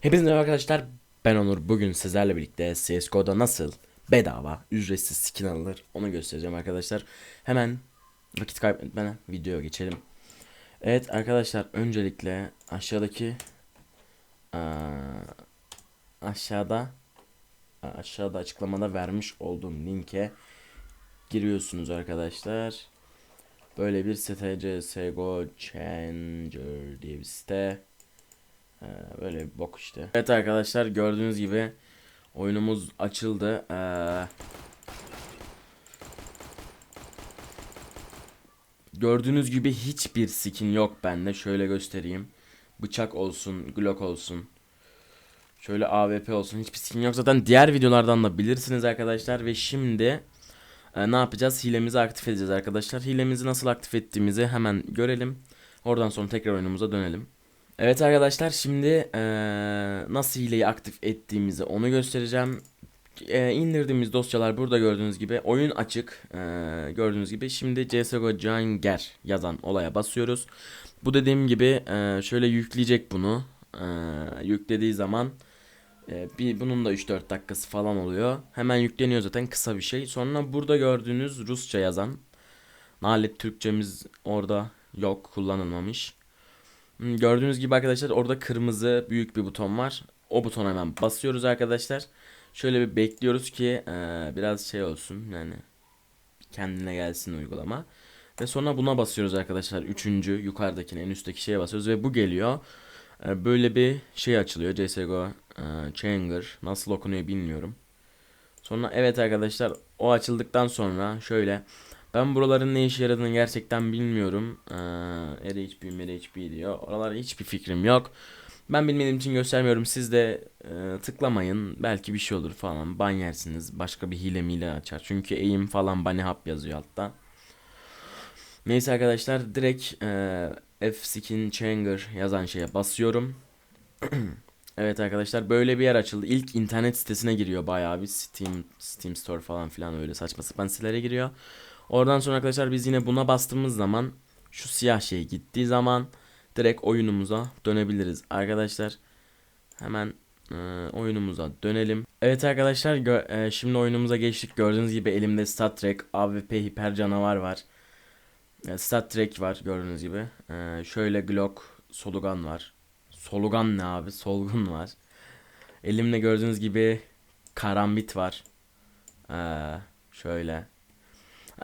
Hepinize merhaba arkadaşlar. Ben Onur. Bugün sizlerle birlikte CSGO'da nasıl bedava ücretsiz skin alınır onu göstereceğim arkadaşlar. Hemen vakit kaybetmeden videoya geçelim. Evet arkadaşlar öncelikle aşağıdaki aa, aşağıda aşağıda açıklamada vermiş olduğum linke giriyorsunuz arkadaşlar. Böyle bir site CSGO Changer diye bir site. Ee, böyle bir bok işte. Evet arkadaşlar gördüğünüz gibi oyunumuz açıldı. Ee, gördüğünüz gibi hiçbir skin yok bende. Şöyle göstereyim. Bıçak olsun, Glock olsun. Şöyle AWP olsun. Hiçbir skin yok. Zaten diğer videolardan da bilirsiniz arkadaşlar. Ve şimdi e, ne yapacağız? Hilemizi aktif edeceğiz arkadaşlar. Hilemizi nasıl aktif ettiğimizi hemen görelim. Oradan sonra tekrar oyunumuza dönelim. Evet arkadaşlar şimdi eee, nasıl hileyi aktif ettiğimizi onu göstereceğim. Eee, indirdiğimiz dosyalar burada gördüğünüz gibi oyun açık Eee, gördüğünüz gibi şimdi CSGO Janger yazan olaya basıyoruz. Bu dediğim gibi eee, şöyle yükleyecek bunu Eee, yüklediği zaman eee, bir bunun da 3-4 dakikası falan oluyor. Hemen yükleniyor zaten kısa bir şey. Sonra burada gördüğünüz Rusça yazan Nalet Türkçemiz orada yok kullanılmamış. Hmm, Gördüğünüz gibi arkadaşlar orada kırmızı büyük bir buton var. O butona hemen basıyoruz arkadaşlar. Şöyle bir bekliyoruz ki eee, biraz şey olsun yani kendine gelsin uygulama. Ve sonra buna basıyoruz arkadaşlar. Üçüncü yukarıdakine en üstteki şeye basıyoruz ve bu geliyor. Eee, böyle bir şey açılıyor CSGO eee Changer nasıl okunuyor bilmiyorum. Sonra evet arkadaşlar o açıldıktan sonra şöyle ben buraların ne işe yaradığını gerçekten bilmiyorum. Ee, RHP, MRHP diyor. Oralara hiçbir fikrim yok. Ben bilmediğim için göstermiyorum. Siz de e, tıklamayın. Belki bir şey olur falan. Ban yersiniz. Başka bir hile mile açar. Çünkü aim falan bunny hap yazıyor altta. Neyse arkadaşlar direkt e, F skin changer yazan şeye basıyorum. evet arkadaşlar böyle bir yer açıldı. İlk internet sitesine giriyor bayağı bir Steam Steam Store falan filan öyle saçma sapan sitelere giriyor. Oradan sonra arkadaşlar biz yine buna bastığımız zaman şu siyah şey gittiği zaman direkt oyunumuza dönebiliriz. Arkadaşlar hemen e, oyunumuza dönelim. Evet arkadaşlar e, şimdi oyunumuza geçtik. Gördüğünüz gibi elimde Star Trek AWP hiper canavar var. E, Star Trek var gördüğünüz gibi. E, şöyle Glock solugan var. Solugan ne abi? Solgun var. Elimde gördüğünüz gibi karambit var. E, şöyle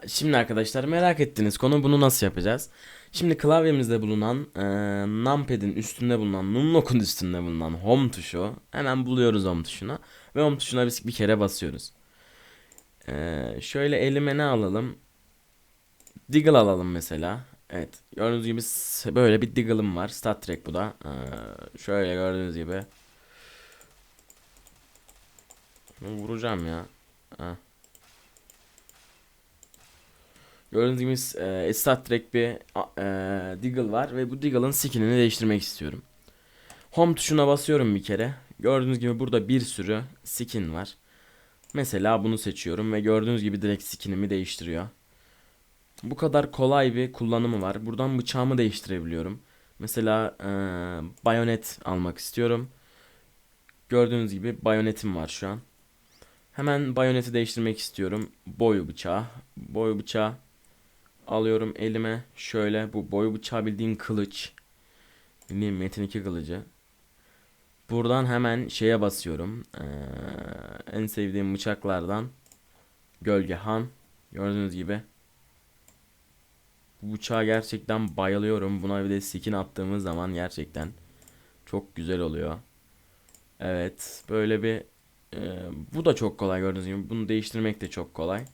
Şimdi arkadaşlar merak ettiğiniz konu bunu nasıl yapacağız? Şimdi klavyemizde bulunan e, numpad'in üstünde bulunan numlock'un üstünde bulunan home tuşu hemen buluyoruz home tuşuna ve home tuşuna bir, bir kere basıyoruz. E, şöyle elime ne alalım? Deagle alalım mesela. Evet gördüğünüz gibi böyle bir Deagle'ım var. Star Trek bu da. E, şöyle gördüğünüz gibi. Vuracağım ya. Ha. Gördüğünüz gibi e, Star Trek bir e, Deagle var ve bu Deagle'ın skinini değiştirmek istiyorum. Home tuşuna basıyorum bir kere. Gördüğünüz gibi burada bir sürü skin var. Mesela bunu seçiyorum ve gördüğünüz gibi direkt skinimi değiştiriyor. Bu kadar kolay bir kullanımı var. Buradan bıçağımı değiştirebiliyorum. Mesela e, bayonet almak istiyorum. Gördüğünüz gibi bayonetim var şu an. Hemen bayoneti değiştirmek istiyorum. Boyu bıçağı. Boyu bıçağı alıyorum elime. Şöyle bu boyu bıçağı bildiğin kılıç. Bildiğin Metin 2 kılıcı. Buradan hemen şeye basıyorum. Ee, en sevdiğim bıçaklardan Gölge Han. Gördüğünüz gibi. Bu bıçağa gerçekten bayılıyorum. Buna bir de skin attığımız zaman gerçekten çok güzel oluyor. Evet, böyle bir e, bu da çok kolay gördüğünüz gibi. Bunu değiştirmek de çok kolay.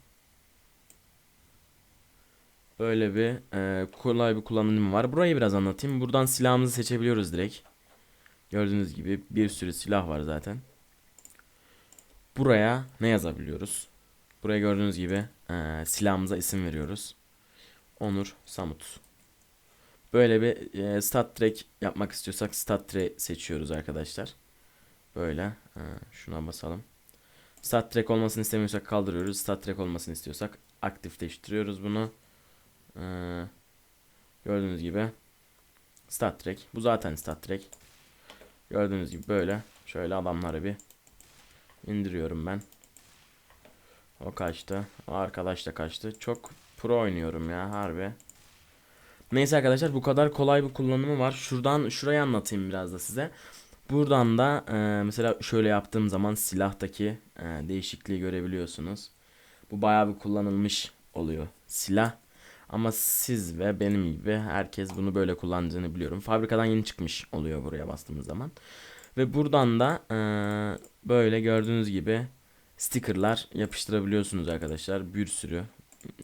Böyle bir e, kolay bir kullanımı var. Burayı biraz anlatayım. Buradan silahımızı seçebiliyoruz direkt. Gördüğünüz gibi bir sürü silah var zaten. Buraya ne yazabiliyoruz? Buraya gördüğünüz gibi e, silahımıza isim veriyoruz. Onur Samut. Böyle bir e, stat track yapmak istiyorsak stat track seçiyoruz arkadaşlar. Böyle e, şuna basalım. Stat track olmasını istemiyorsak kaldırıyoruz. Stat track olmasını istiyorsak aktifleştiriyoruz bunu. Ee, gördüğünüz gibi Star Trek. Bu zaten Star Trek. Gördüğünüz gibi böyle Şöyle adamları bir indiriyorum ben. O kaçtı. O arkadaş da kaçtı. Çok pro oynuyorum ya harbi. Neyse arkadaşlar bu kadar kolay bir kullanımı var. Şuradan şurayı anlatayım biraz da size. Buradan da e, mesela şöyle yaptığım zaman silahtaki e, değişikliği görebiliyorsunuz. Bu bayağı bir kullanılmış oluyor silah. Ama siz ve benim gibi herkes bunu böyle kullandığını biliyorum. Fabrikadan yeni çıkmış oluyor buraya bastığımız zaman. Ve buradan da e, böyle gördüğünüz gibi stickerlar yapıştırabiliyorsunuz arkadaşlar. Bir sürü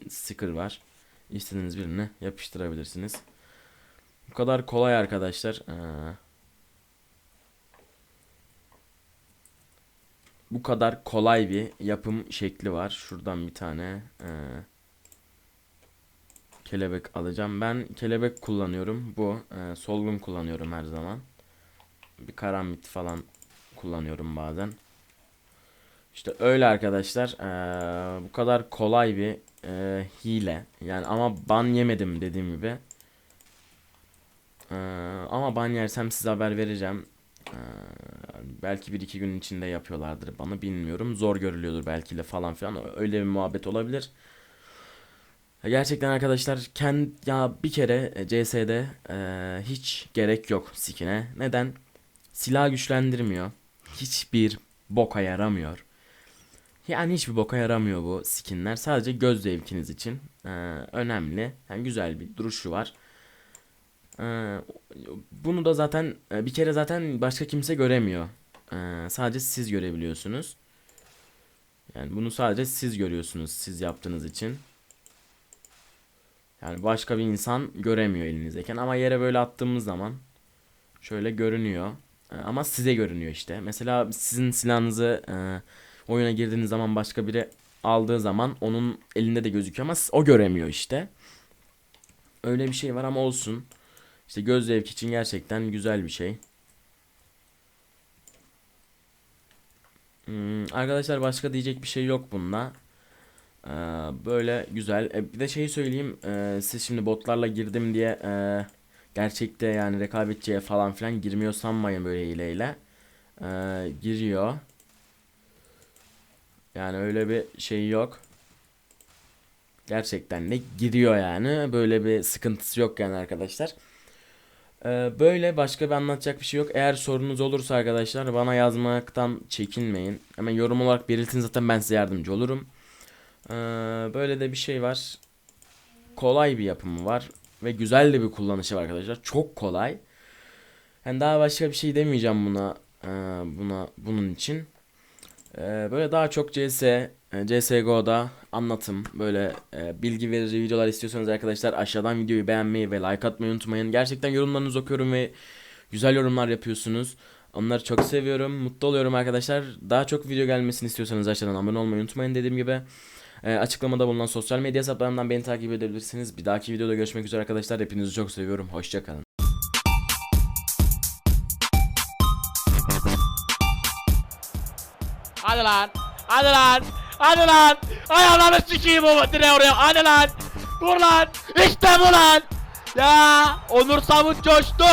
sticker var. İstediğiniz birini yapıştırabilirsiniz. Bu kadar kolay arkadaşlar. Ee, bu kadar kolay bir yapım şekli var. Şuradan bir tane ee, kelebek alacağım. Ben kelebek kullanıyorum. Bu ee, solgun kullanıyorum her zaman. Bir karambit falan kullanıyorum bazen. İşte öyle arkadaşlar. Ee, bu kadar kolay bir e, hile. Yani ama ban yemedim dediğim gibi. Ee, ama ban yersem size haber vereceğim. Ee, belki bir iki gün içinde yapıyorlardır bana bilmiyorum. Zor görülüyordur belki de falan filan. Öyle bir muhabbet olabilir. Gerçekten arkadaşlar kend ya bir kere e, CS'de e, hiç gerek yok skine. Neden? Silah güçlendirmiyor. Hiçbir boka yaramıyor. Yani hiçbir boka yaramıyor bu skinler. Sadece göz zevkiniz için ee, önemli. Yani güzel bir duruşu var. Ee, bunu da zaten e, bir kere zaten başka kimse göremiyor. Ee, sadece siz görebiliyorsunuz. Yani bunu sadece siz görüyorsunuz siz yaptığınız için. Yani başka bir insan göremiyor elinizdeyken ama yere böyle attığımız zaman şöyle görünüyor. Ee, ama size görünüyor işte. Mesela sizin silahınızı e, oyuna girdiğiniz zaman başka biri aldığı zaman onun elinde de gözüküyor ama o göremiyor işte. Öyle bir şey var ama olsun. İşte göz zevki için gerçekten güzel bir şey. Hmm, arkadaşlar başka diyecek bir şey yok bunda. Ee, böyle güzel. E, bir de şeyi söyleyeyim. Ee, siz şimdi botlarla girdim diye e, gerçekte yani rekabetçiye falan filan girmiyor sanmayın böyle hileyle. Ee, giriyor. Yani öyle bir şey yok. Gerçekten de giriyor yani. Böyle bir sıkıntısı yok yani arkadaşlar. Ee, böyle başka bir anlatacak bir şey yok. Eğer sorunuz olursa arkadaşlar bana yazmaktan çekinmeyin. Hemen yorum olarak belirtin zaten ben size yardımcı olurum. Ee, böyle de bir şey var. Kolay bir yapımı var. Ve güzel de bir kullanışı var arkadaşlar. Çok kolay. Yani daha başka bir şey demeyeceğim buna. e, buna bunun için. Ee, böyle daha çok CS, e, CSGO'da anlatım, böyle e, bilgi verici videolar istiyorsanız arkadaşlar aşağıdan videoyu beğenmeyi ve like atmayı unutmayın. Gerçekten yorumlarınızı okuyorum ve güzel yorumlar yapıyorsunuz. Onları çok seviyorum, mutlu oluyorum arkadaşlar. Daha çok video gelmesini istiyorsanız aşağıdan abone olmayı unutmayın dediğim gibi. E, açıklamada bulunan sosyal medya hesaplarımdan beni takip edebilirsiniz. Bir dahaki videoda görüşmek üzere arkadaşlar. Hepinizi çok seviyorum. Hoşçakalın. Hadi lan. Hadi lan. Hadi lan. Ay ananı sikeyim o direğe oraya. Hadi lan. Vur lan. İşte bu lan. Ya Onur Savun coştu.